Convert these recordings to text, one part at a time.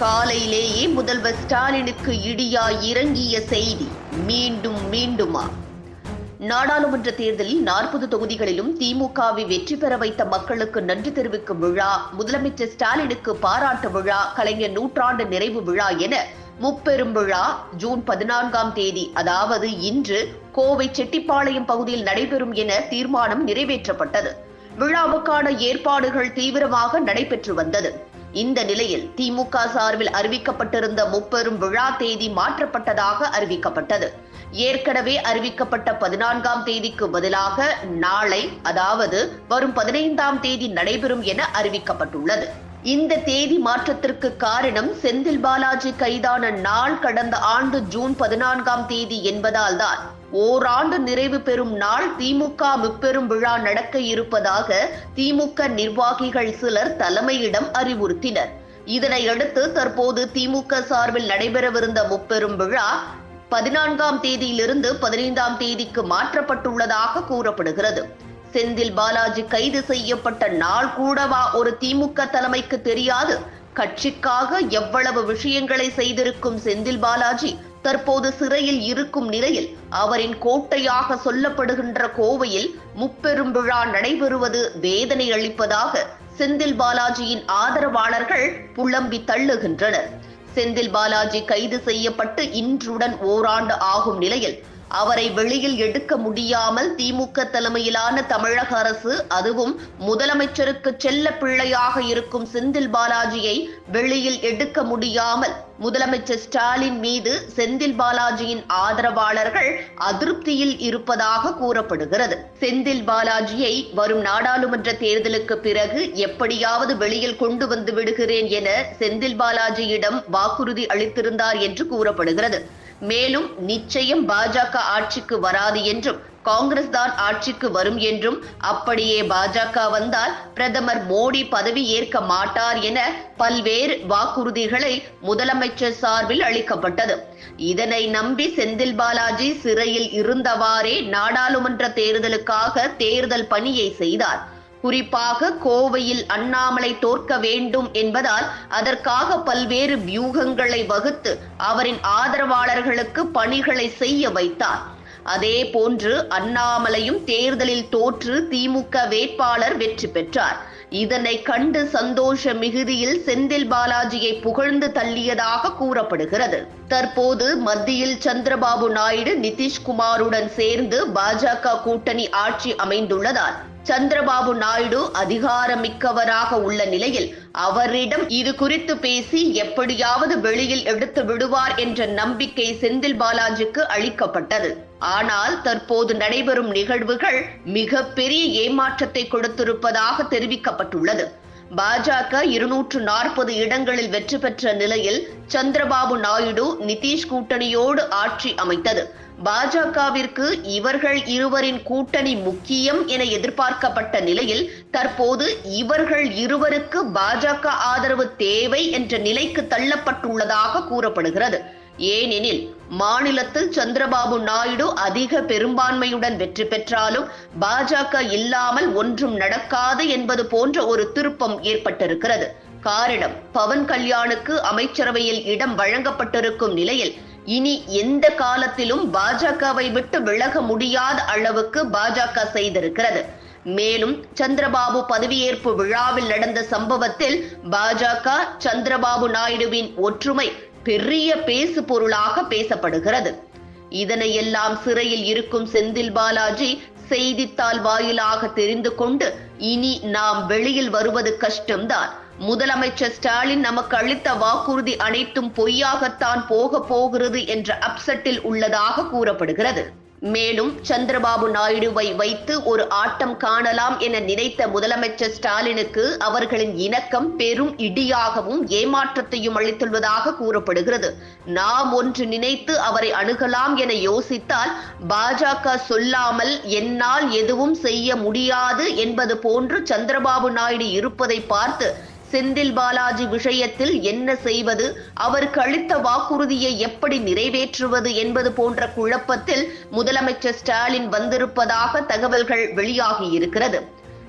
காலையிலேயே முதல்வர் ஸ்டாலினுக்கு இடியா இறங்கிய செய்தி மீண்டும் மீண்டுமா? நாடாளுமன்ற தேர்தலில் நாற்பது தொகுதிகளிலும் திமுகவை வெற்றி பெற வைத்த மக்களுக்கு நன்றி தெரிவிக்கும் விழா முதலமைச்சர் ஸ்டாலினுக்கு பாராட்டு விழா கலைஞர் நூற்றாண்டு நிறைவு விழா என முப்பெரும் விழா ஜூன் பதினான்காம் தேதி அதாவது இன்று கோவை செட்டிப்பாளையம் பகுதியில் நடைபெறும் என தீர்மானம் நிறைவேற்றப்பட்டது. விழாவுக்கான ஏற்பாடுகள் தீவிரமாக நடைபெற்று வந்தது. இந்த நிலையில் திமுக சார்பில் அறிவிக்கப்பட்டிருந்த முப்பெரும் விழா தேதி மாற்றப்பட்டதாக அறிவிக்கப்பட்டது. ஏற்கனவே அறிவிக்கப்பட்ட பதினான்காம் தேதிக்கு பதிலாக நாளை அதாவது வரும் பதினைந்தாம் தேதி நடைபெறும் என அறிவிக்கப்பட்டுள்ளது. இந்த தேதி மாற்றத்திற்கு காரணம் செந்தில் பாலாஜி கைதான நாள் கடந்த ஆண்டு ஜூன் பதினான்காம் தேதி என்பதால் தான். ஓராண்டு நிறைவு பெறும் நாள் திமுக முப்பெரும் விழா நடக்க இருப்பதாக திமுக நிர்வாகிகள் சிலர் தலைமையிடம் அறிவுறுத்தினர். இதனையடுத்து தற்போது திமுக சார்பில் நடைபெறவிருந்த முப்பெரும் விழா பதினான்காம் தேதியிலிருந்து பதினைந்தாம் தேதிக்கு மாற்றப்பட்டுள்ளதாக கூறப்படுகிறது. செந்தில் பாலாஜி கைது செய்யப்பட்ட நாள் கூடவா ஒரு திமுக தலைமைக்கு தெரியாது. கட்சிக்காக எவ்வளவு விஷயங்களை செய்திருக்கும் செந்தில் பாலாஜி தற்போது சிறையில் இருக்கும் நிலையில் அவரின் கோட்டையாக சொல்லப்படுகின்ற கோவையில் முப்பெரும் விழா நடைபெறுவது வேதனை அளிப்பதாக செந்தில் பாலாஜியின் ஆதரவாளர்கள் புலம்பி தள்ளுகின்றனர். செந்தில் பாலாஜி கைது செய்யப்பட்டு இன்றுடன் ஓராண்டு ஆகும் நிலையில் அவரை வெளியில் எடுக்க முடியாமல் திமுக தலைமையிலான தமிழக அரசு அதுவும் முதலமைச்சருக்கு செல்ல பிள்ளையாக இருக்கும் செந்தில் பாலாஜியை வெளியில் எடுக்க முடியாமல் முதலமைச்சர் ஸ்டாலின் மீது செந்தில் பாலாஜியின் ஆதரவாளர்கள் அதிருப்தியில் இருப்பதாக கூறப்படுகிறது. செந்தில் பாலாஜியை வரும் நாடாளுமன்ற தேர்தலுக்கு பிறகு எப்படியாவது வெளியில் கொண்டு வந்து விடுகிறேன் என செந்தில் பாலாஜியிடம் வாக்குறுதி அளித்திருந்தார் என்று கூறப்படுகிறது. மேலும் நிச்சயம் பாஜக ஆட்சிக்கு வராது என்றும் காங்கிரஸ் தான் ஆட்சிக்கு வரும் என்றும் அப்படியே பாஜக வந்தால் பிரதமர் மோடி பதவி ஏற்க மாட்டார் என பல்வேறு வாக்குறுதிகளை முதலமைச்சர் சார்பில் அளிக்கப்பட்டது. இதனை நம்பி செந்தில் பாலாஜி சிறையில் இருந்தவாறே நாடாளுமன்ற தேர்தலுக்காக தேர்தல் பணியை செய்தார். குறிப்பாக கோவையில் அண்ணாமலை தோற்க வேண்டும் என்பதால் அதற்காக பல்வேறு வியூகங்களை வகுத்து அவரின் ஆதரவாளர்களுக்கு பணிகளை செய்ய வைத்தார். அதே போன்று அண்ணாமலையும் தேர்தலில் தோற்று திமுக வேட்பாளர் வெற்றி பெற்றார். இதனை கண்டு சந்தோஷ மிகுதியில் செந்தில் பாலாஜியை புகழ்ந்து தள்ளியதாக கூறப்படுகிறது. தற்போது மத்தியில் சந்திரபாபு நாயுடு நிதிஷ்குமாருடன் சேர்ந்து பாஜக கூட்டணி ஆட்சி அமைந்துள்ளதால் சந்திரபாபு நாயுடு அதிகாரமிக்கவராக உள்ள நிலையில் அவரிடம் இது குறித்து பேசி எப்படியாவது வெளியில் எடுத்து விடுவார் என்ற நம்பிக்கை செந்தில் பாலாஜிக்கு அளிக்கப்பட்டது. ஆனால் தற்போது நடைபெறும் நிகழ்வுகள் மிக பெரிய ஏமாற்றத்தை கொடுத்திருப்பதாக தெரிவிக்கப்பட்டுள்ளது. பாஜக இருநூற்று நாற்பது இடங்களில் வெற்றி பெற்ற நிலையில் சந்திரபாபு நாயுடு நிதிஷ் கூட்டணியோடு ஆட்சி அமைத்தது. பாஜகவிற்கு இவர்கள் இருவரின் கூட்டணி முக்கியம் என எதிர்பார்க்கப்பட்ட நிலையில் தற்போது இவர்கள் இருவருக்கு பாஜக ஆதரவு தேவை என்ற நிலைக்கு தள்ளப்பட்டுள்ளதாக கூறப்படுகிறது. ஏனெனில் மாநிலத்தில் சந்திரபாபு நாயுடு அதிக பெரும்பான்மையுடன் வெற்றி பெற்றாலும் பாஜக இல்லாமல் ஒன்றும் நடக்காது என்பது போன்ற ஒரு திருப்பம் ஏற்பட்டிருக்கிறது. காரணம் பவன் கல்யாணுக்கு அமைச்சரவையில் இடம் வழங்கப்பட்டிருக்கும் நிலையில் இனி எந்த காலத்திலும் பாஜகவை விட்டு விலக முடியாத அளவுக்கு பாஜக செய்திருக்கிறது. மேலும் சந்திரபாபு பதவியேற்பு விழாவில் நடந்த சம்பவத்தில் பாஜக சந்திரபாபு நாயுடுவின் ஒற்றுமை பெரிய பேசு பொருளாக பேசப்படுகிறது. இதனையெல்லாம் சிறையில் இருக்கும் செந்தில் பாலாஜி செய்தித்தாள் வாயிலாக தெரிந்து கொண்டு இனி நாம் வெளியில் வருவது கஷ்டம்தான். முதலமைச்சர் ஸ்டாலின் நமக்கு அளித்த வாக்குறுதி அனைத்தும் பொய்யாகத்தான் போக போகிறது என்ற அப்செட்டில் உள்ளதாக கூறப்படுகிறது. மேலும் சந்திரபாபு நாயுடுவை வைத்து ஒரு ஆட்டம் காணலாம் என நினைத்த முதலமைச்சர் ஸ்டாலினுக்கு அவர்களின் இணக்கம் பெரும் இடியாகவும் ஏமாற்றத்தையும் அளித்துள்ளதாக கூறப்படுகிறது. நாம் ஒன்று நினைத்து அவரை அணுகலாம் என யோசித்தால் பாஜக சொல்லாமல் என்னால் எதுவும் செய்ய முடியாது என்பது போன்று சந்திரபாபு நாயுடு இருப்பதை பார்த்து செந்தில் பாலாஜி விஷயத்தில் என்ன செய்வது? அவர் கழித்த வாக்குறுதியை எப்படி நிறைவேற்றுவது என்பது போன்ற குழப்பத்தில் முதலமைச்சர் ஸ்டாலின் வந்திருப்பதாக தகவல்கள் வெளியாகி இருக்கிறது.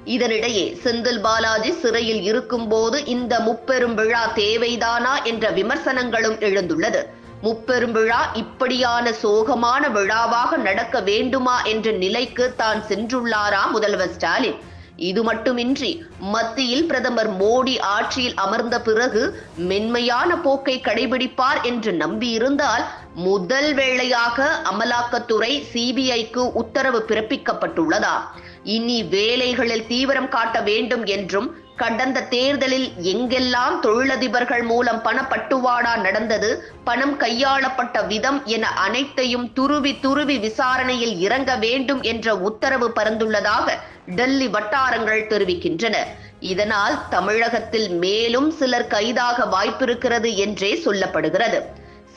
இதனிடையே செந்தில் பாலாஜி சிறையில் இருக்கும்போது இந்த முப்பெரும் விழா தேவைதானா என்ற விமர்சனங்களும் எழுந்துள்ளது. முப்பெரும் விழா இப்படியான சோகமான விழாவாக நடக்க வேண்டுமா என்ற நிலைக்கு தான் சென்றுள்ளாரா முதல்வர் ஸ்டாலின்? இது மட்டுமின்றி மத்தியில் பிரதமர் மோடி ஆட்சியில் அமர்ந்த பிறகு மென்மையான போக்கை கடைபிடிப்பார் என்று நம்பியிருந்தால் முதல் வேளையாக அமலாக்கத்துறை சிபிஐக்கு உத்தரவு பிறப்பிக்கப்பட்டுள்ளதா? இனி வேலைகளில் தீவிரம் காட்ட வேண்டும் என்றும் கடந்த தேர்தலில் எங்கெல்லாம் தொழிலதிபர்கள் மூலம் பணப்பட்டுவாடா நடந்தது பணம் கையாளப்பட்ட விதம் என அனைத்தையும் துருவி துருவி விசாரணையில் இறங்க வேண்டும் என்ற உத்தரவு பறந்துள்ளதாக டெல்லி வட்டாரங்கள் தெரிவிக்கின்றன. இதனால் தமிழகத்தில் மேலும் சிலர் கைதாக வாய்ப்பிருக்கிறது என்றே சொல்லப்படுகிறது.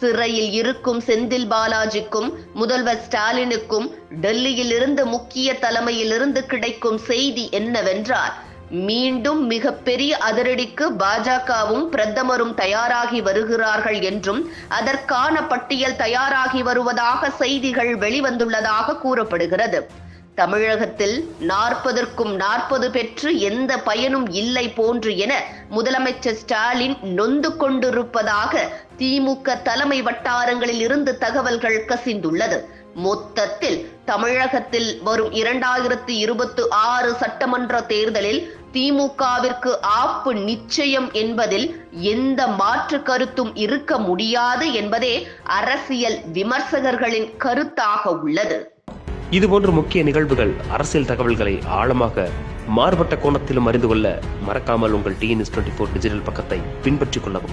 சிறையில் இருக்கும் செந்தில் பாலாஜிக்கும் முதல்வர் ஸ்டாலினுக்கும் டெல்லியில் இருந்து முக்கிய தலைமையிலிருந்து கிடைக்கும் செய்தி என்னவென்றால் மீண்டும் மிகப்பெரிய அதிரடிக்கு பாஜகவும் பிரதமரும் தயாராகி வருகிறார்கள் என்றும் அதற்கான பட்டியல் தயாராகி வருவதாக செய்திகள் வெளிவந்துள்ளதாக கூறப்படுகிறது. தமிழகத்தில் நாற்பதற்கும் நாற்பது பெற்று எந்த பயனும் இல்லை போன்று என முதலமைச்சர் ஸ்டாலின் நொந்து கொண்டிருப்பதாக திமுக தலைமை வட்டாரங்களில் இருந்து தகவல்கள் கசிந்துள்ளது. மொத்தத்தில் தமிழகத்தில் வரும் இரண்டாயிரத்தி இருபத்தி ஆறு சட்டமன்ற தேர்தலில் திமுகவிற்கு ஆப்பு நிச்சயம் என்பதில் எந்த மாற்று கருத்தும் இருக்க முடியாது என்பதே அரசியல் விமர்சகர்களின் கருத்தாக உள்ளது. இதுபோன்ற முக்கிய நிகழ்வுகள் அரசியல் தகவல்களை ஆழமாக மாறுபட்ட கோணத்திலும் அறிந்து கொள்ள மறக்காமல் உங்கள் டிஎன்எஸ் டுவெண்ட்டி ஃபோர் டிஜிட்டல் பக்கத்தை பின்பற்றிக் கொள்ளவும்.